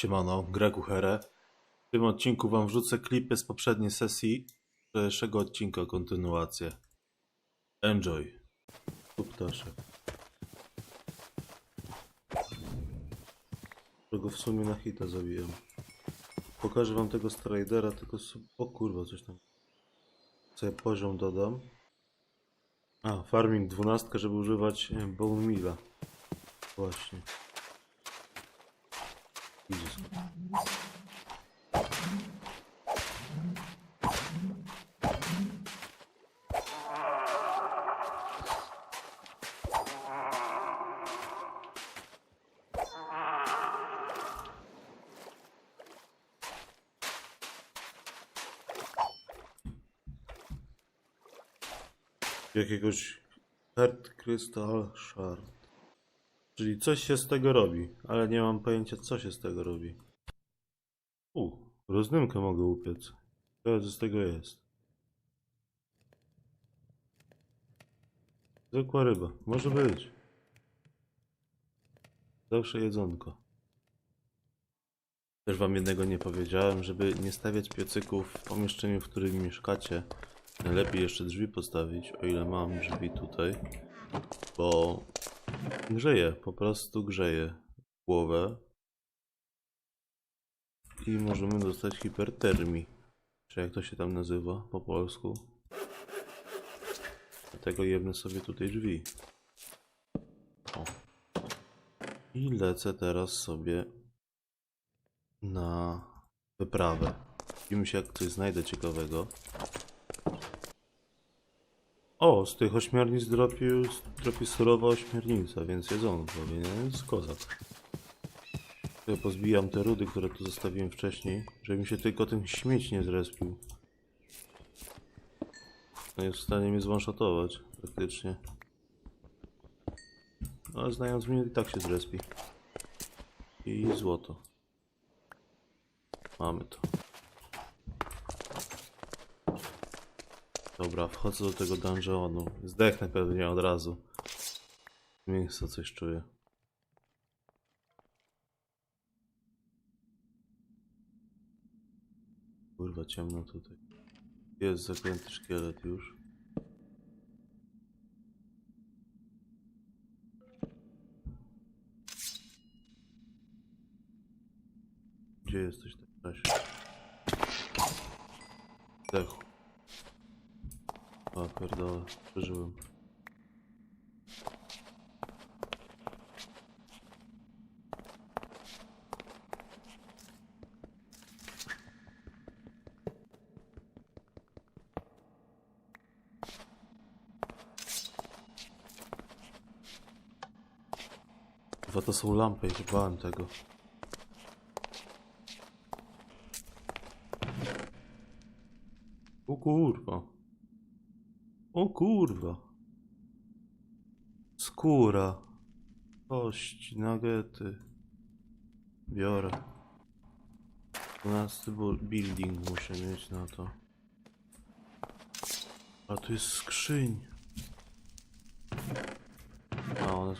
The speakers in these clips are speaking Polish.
Siemano, Greg Uhere. W tym odcinku wam wrzucę klipy z poprzedniej sesji, dzisiejszego odcinka, kontynuację. Enjoy. Tu ptaszek. W sumie na hita zabiłem. Pokażę wam tego Stridera, tylko. O kurwa, coś tam. Sobie poziom dodam. A, farming 12, żeby używać bone. Właśnie. Güzel. Jaki gość Hard Krista Szar. Czyli coś się z tego robi, ale nie mam pojęcia co się z tego robi. U, rozdymkę mogę upiec. Co z tego jest? Zwykła ryba, może być. Zawsze jedzonko. Też wam jednego nie powiedziałem, żeby nie stawiać piecyków w pomieszczeniu, w którym mieszkacie. Najlepiej jeszcze drzwi postawić, o ile mam drzwi tutaj. Bo grzeje, po prostu grzeje głowę. I możemy dostać hipertermii. Czy jak to się tam nazywa po polsku. Dlatego jebnę sobie tutaj drzwi. O. I lecę teraz sobie na wyprawę. Widzimy się jak coś znajdę ciekawego. O, z tych ośmiornic dropił, dropi surowa ośmiornica, więc jedzonko, więc kozak. Ja pozbijam te rudy, które tu zostawiłem wcześniej, żeby mi się tylko ten śmieć nie zrespił. No jest w stanie mnie zwanshotować, praktycznie. No, ale znając mnie i tak się zrespi. I złoto. Mamy to. Dobra, wchodzę do tego dungeonu. Zdechnę pewnie od razu. Miejsce coś czuję. Kurwa, ciemno tutaj. Jest zaklęty szkielet już. Gdzie jesteś tak Cześć. Zdechł. O pierdolę, przeżyłem. Chyba to są lampy, i bałem tego. O kurwa. O kurwa. Skóra. Kości, nagety. Biorę. 12 bu- building muszę mieć na to. A tu jest skrzyń. A ona...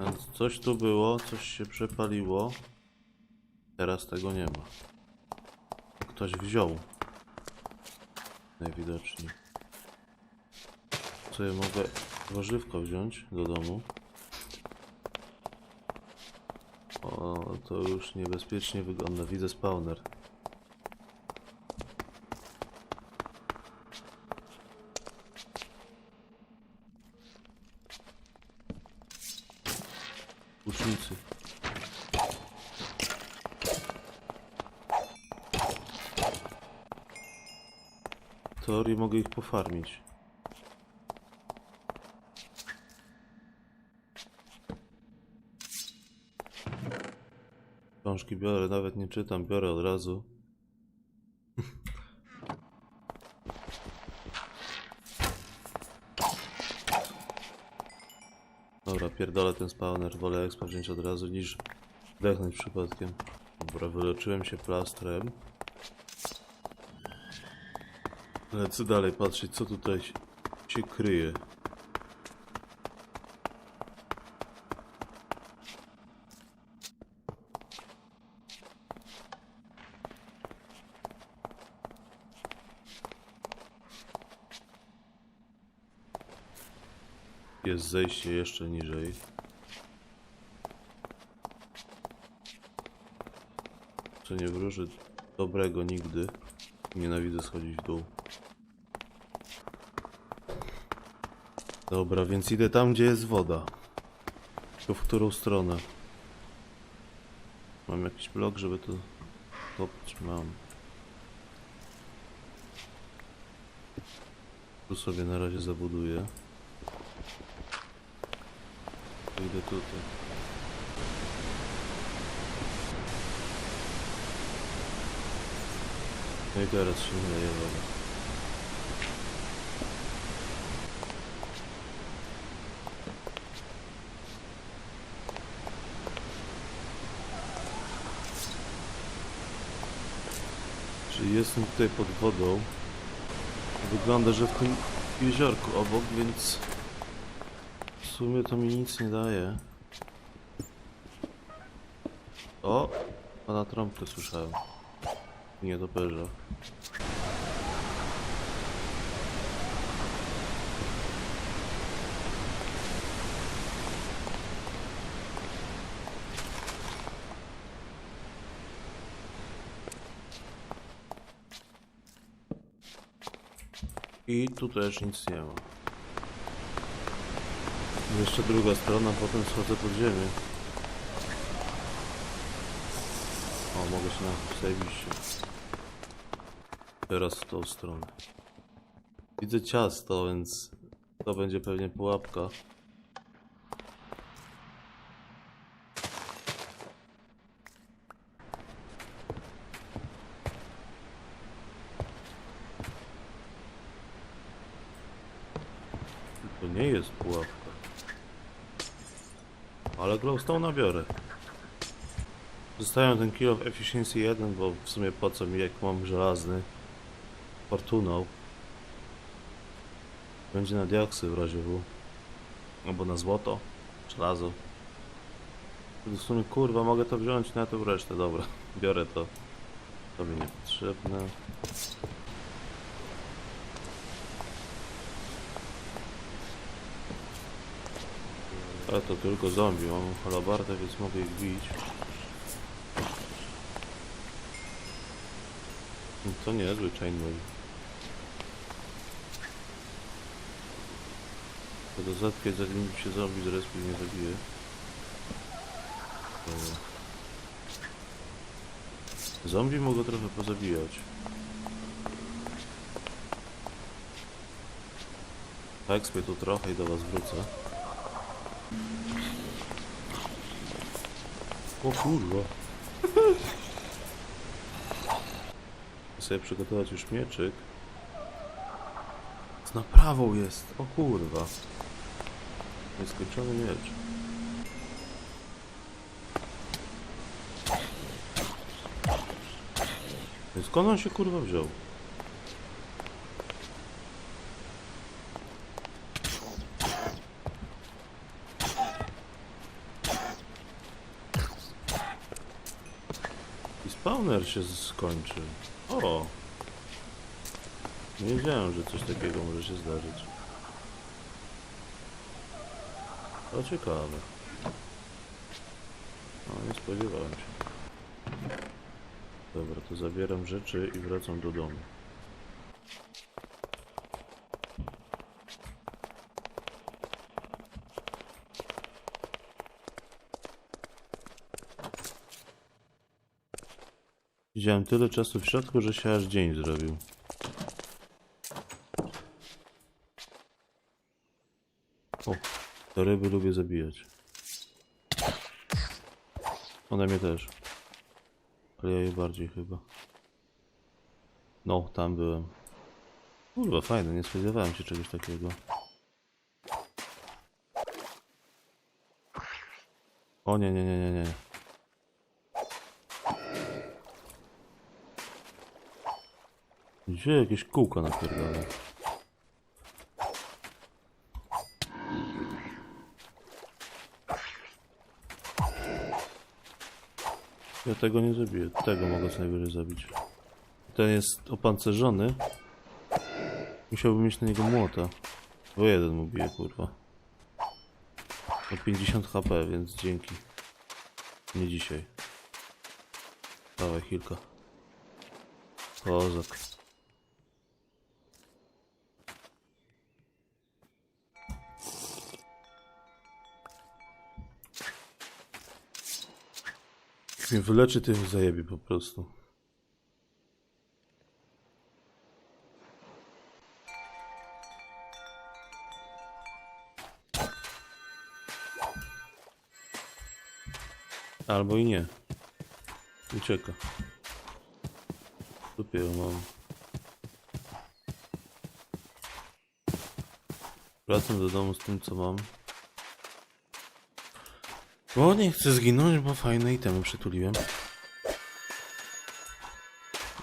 Więc coś tu było, coś się przepaliło. Teraz tego nie ma. Ktoś wziął. Najwidoczniej. Ja mogę warzywko wziąć do domu? O, to już niebezpiecznie wygląda. Widzę spawner. Łucznicy. Teorii mogę ich pofarmić. Książki biorę, nawet nie czytam, biorę od razu. Dobra, pierdolę ten spawner, wolę expa wziąć od razu niż zdechnąć przypadkiem. Dobra, wyleczyłem się plastrem. Lecę dalej patrzeć, co tutaj się kryje. Jest zejście jeszcze niżej. Co nie wróży dobrego nigdy. Nienawidzę schodzić w dół. Dobra, więc idę tam, gdzie jest woda. Tylko w którą stronę? Mam jakiś blok, żeby to? Mam. Tu sobie na razie zabuduję. Idę tutaj. No i teraz się leje woda. Czyli jestem tutaj pod wodą. Wygląda, że w tym jeziorku obok, więc sumie to mi nic nie daje. O! Pana trąbkę słyszałem. Nie doperza. I tu też nic nie ma. Jeszcze druga strona, potem schodzę pod ziemię. O, mogę się na zajebiście. Teraz w tą stronę. Widzę ciasto, więc to będzie pewnie pułapka. To nie jest pułapka. Ale glowstone biorę. Zostawiam ten kill of efficiency 1, bo w sumie po co mi jak mam żelazny fortuną. Będzie na diaksy w razie W. Albo na złoto, żelazo. W sumie kurwa mogę to wziąć na to resztę, dobra. Biorę to. To mi niepotrzebne. Ale to tylko zombie, mam halabardę, więc mogę ich bić. To niezły chainmail. To do zatkę zanim się zombie z respi nie zabije. Zombie mogę trochę pozabijać. Tak, sobie tu trochę i do was wrócę. O kurwa. Chcę sobie przygotować już mieczyk. Z naprawą jest. O kurwa. Nieskończony miecz. Skąd on się kurwa wziął? Spawner się skończył. O! Nie wiedziałem, że coś takiego może się zdarzyć. To ciekawe. No, nie spodziewałem się. Dobra, to zabieram rzeczy i wracam do domu. Widziałem tyle czasu w środku, że się aż dzień zrobił. O, te ryby lubię zabijać. One mnie też. Ale ja je bardziej chyba. No, tam byłem. Kurwa, fajne, nie spodziewałem się czegoś takiego. O nie, nie, nie, nie, nie. Gdzie jakieś kółko napierdala? Ja tego nie zabiję. Tego mogę co najwyżej zabić. Ten jest opancerzony. Musiałbym mieć na niego młota. Bo jeden mu bije, kurwa. O 50 HP, więc dzięki. Nie dzisiaj. Dawaj, chwilkę. Kozak. Mnie wyleczy, mnie zajebie po prostu. Albo i nie. Ucieka. Dopiero mam. Wracam do domu z tym, co mam. Bo nie chcę zginąć, bo fajne itemy przytuliłem.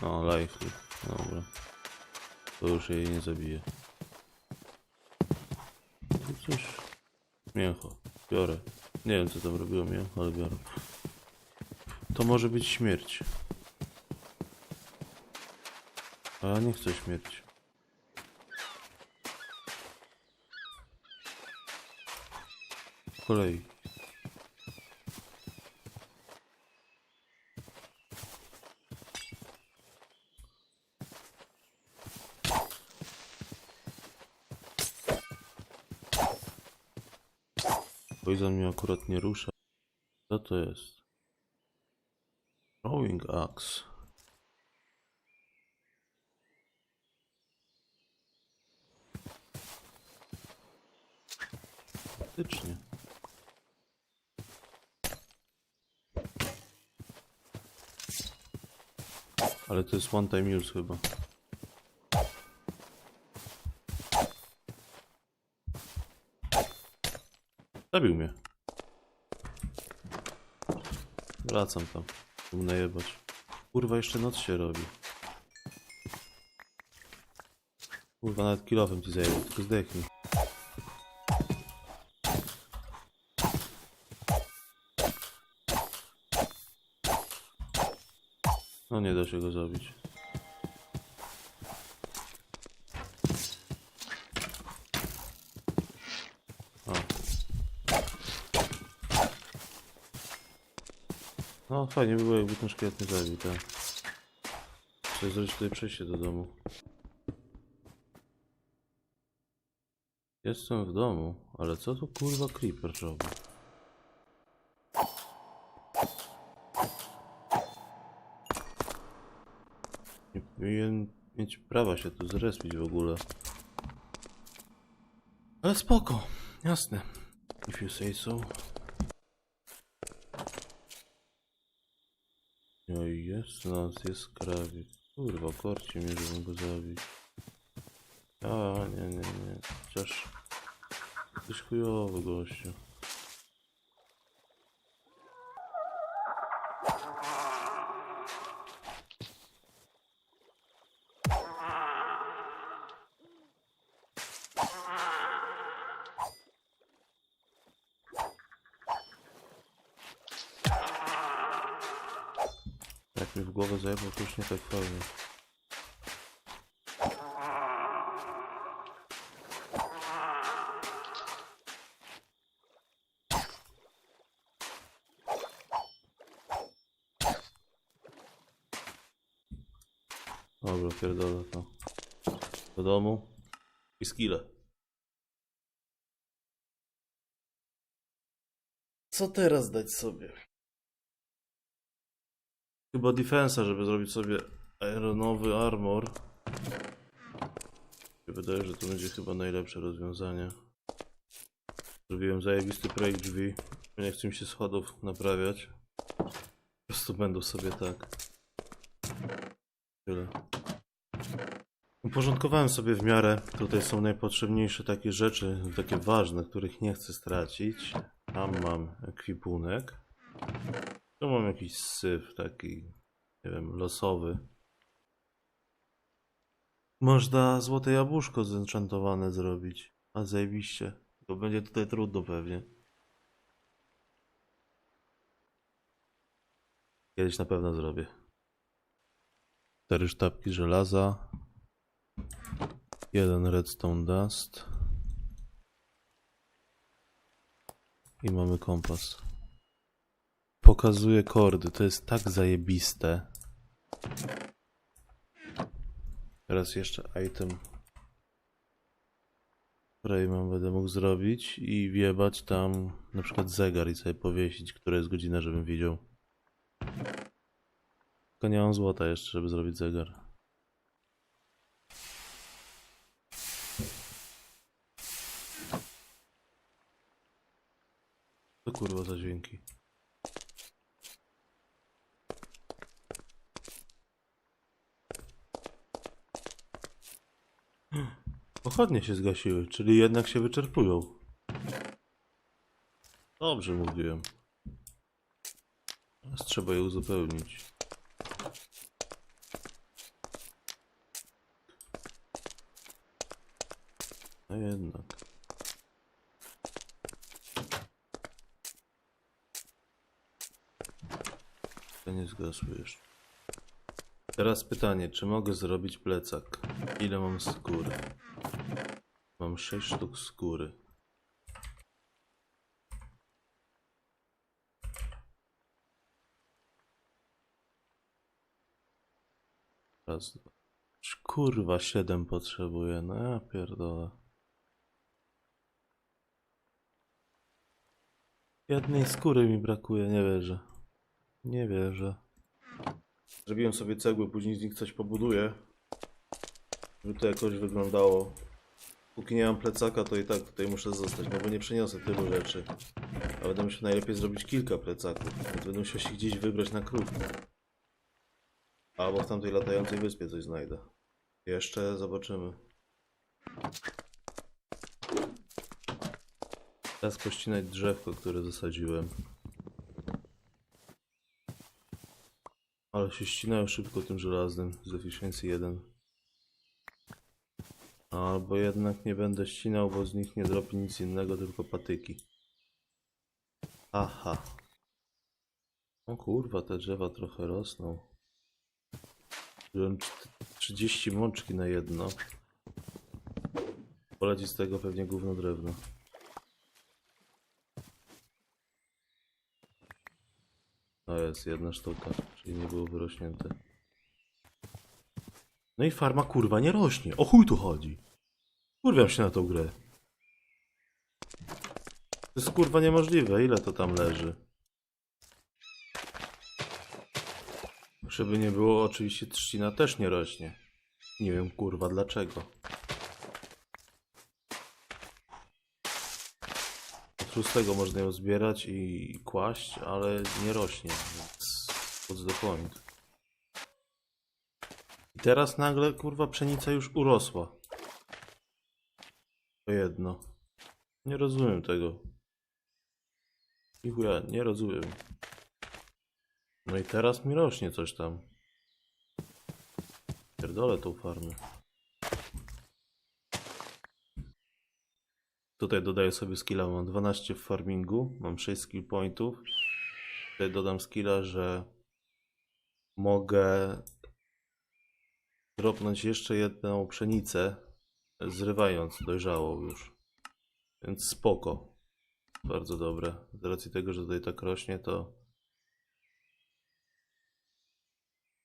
No, life. Dobra. To już jej nie zabije. No Coś. Mięcho. Biorę. Nie wiem, co tam robiło mięcho, ale biorę. To może być śmierć. A ja nie chcę śmierci. Po kolei. Poison mnie akurat nie rusza. Co to jest? Throwing axe. Faktycznie. Ale to jest one time use chyba. Zabił mnie. Wracam tam. Mógł najebać. Kurwa, jeszcze noc się robi. Kurwa, nawet kilofem ci zajęło, tylko zdechnij. No nie da się go zabić. Fajnie by było jakby ten szkielet nie zabił, tak. Trzeba zrobić tutaj przejście do domu. Jestem w domu, ale co tu kurwa creeper robi? Nie powinien mieć prawa się tu zrespić w ogóle. Ale spoko, jasne. If you say so. No i jest nas, jest krawiec. Kurwa, korci mnie, żebym go zabić. A, nie, nie, nie. Chociaż... Jesteś chujowy, gościu. Mi w głowę zajebał, to już nie tak fajnie. Dobra, pierdolę to. Do domu. I skille. Co teraz dać sobie? Chyba defensa, żeby zrobić sobie aeronowy armor. Wydaje, że to będzie chyba najlepsze rozwiązanie. Zrobiłem zajebisty projekt drzwi. Nie chcę mi się schodów naprawiać. Po prostu będą sobie tak. Tyle. Uporządkowałem sobie w miarę. Tutaj są najpotrzebniejsze takie rzeczy, takie ważne, których nie chcę stracić. Tam mam ekwipunek. Tu mam jakiś syf taki, nie wiem, losowy. Można złote jabłuszko zenchantowane zrobić. A zajebiście. To będzie tutaj trudno pewnie. Kiedyś na pewno zrobię. Cztery sztabki żelaza. Jeden redstone dust. I mamy kompas. Pokazuje kordy, to jest tak zajebiste. Teraz jeszcze item Frame'em będę mógł zrobić i wiebać tam na przykład zegar i sobie powiesić, która jest godzina, żebym widział. Tylko nie mam złota jeszcze, żeby zrobić zegar. To kurwa za dźwięki. Pochodnie się zgasiły, czyli jednak się wyczerpują. Dobrze mówiłem. Teraz trzeba je uzupełnić. A jednak. To nie zgasły jeszcze. Teraz pytanie, czy mogę zrobić plecak? Ile mam skóry? Mam 6 sztuk skóry. Raz, dwa. Kurwa, 7 potrzebuję. No ja pierdolę. Jednej skóry mi brakuje, nie wierzę. Nie wierzę. Zrobiłem sobie cegły, później z nich coś pobuduję. Żeby to jakoś wyglądało. Póki nie mam plecaka, to i tak tutaj muszę zostać, no bo nie przyniosę tylu rzeczy. A będę musiał najlepiej zrobić kilka plecaków, więc będę musiał się gdzieś wybrać na krótko. Albo w tamtej latającej wyspie coś znajdę. Jeszcze zobaczymy. Teraz pościnać drzewko, które zasadziłem. Ale się ścinają szybko tym żelaznym z efficiency 1. Albo jednak nie będę ścinał, bo z nich nie dropi nic innego, tylko patyki. Aha. O kurwa, te drzewa trochę rosną. Wziąłem czt- 30 mączki na jedno. Poleci z tego pewnie gówno drewno. To jest jedna sztuka, czyli nie było wyrośnięte. No i farma kurwa nie rośnie. O chuj tu chodzi. Kurwiam się na tą grę. To jest kurwa niemożliwe. Ile to tam leży? Żeby nie było, oczywiście trzcina też nie rośnie. Nie wiem kurwa dlaczego. Od szóstego można ją zbierać i kłaść, ale nie rośnie, więc what's the point. Teraz nagle kurwa pszenica już urosła. To jedno. Nie rozumiem tego. I chuja, nie rozumiem. No i teraz mi rośnie coś tam. Pierdolę tą farmę. Tutaj dodaję sobie skilla, mam 12 w farmingu, mam 6 skill pointów. Tutaj dodam skilla, że mogę dropnąć jeszcze jedną pszenicę, zrywając dojrzałą już. Więc spoko. Bardzo dobre. Z racji tego, że tutaj tak rośnie, to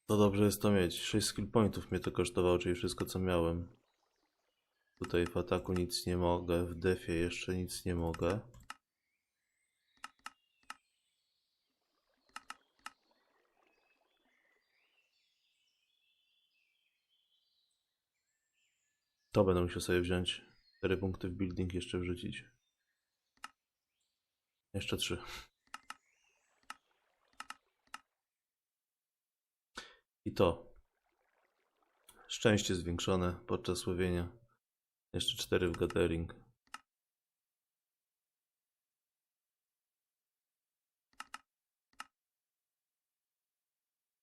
to dobrze jest to mieć. 6 skill pointów mnie to kosztowało, czyli wszystko co miałem. Tutaj w ataku nic nie mogę, w defie jeszcze nic nie mogę. To będę musiał sobie wziąć. 4 punkty w building jeszcze wrzucić. Jeszcze 3. I to. Szczęście zwiększone podczas łowienia. Jeszcze 4 w gathering.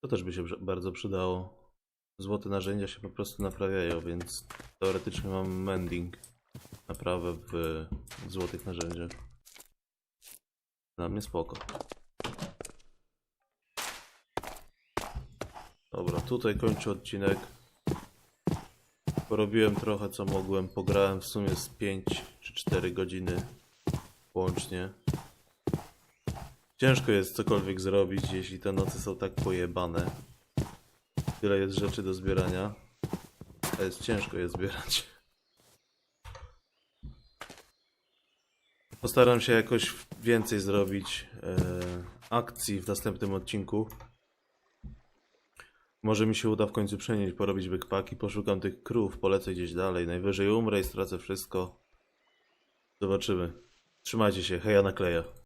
To też by się bardzo przydało. Złote narzędzia się po prostu naprawiają, więc teoretycznie mam mending. Naprawę w złotych narzędziach. Dla mnie spoko. Dobra, tutaj kończę odcinek. Porobiłem trochę co mogłem. Pograłem w sumie z 5 czy 4 godziny łącznie. Ciężko jest cokolwiek zrobić, jeśli te noce są tak pojebane. Tyle jest rzeczy do zbierania. A jest ciężko je zbierać. Postaram się jakoś więcej zrobić e, akcji w następnym odcinku. Może mi się uda w końcu przenieść, porobić backpacki, poszukam tych krów, polecę gdzieś dalej. Najwyżej umrę i stracę wszystko. Zobaczymy. Trzymajcie się, heja nakleja.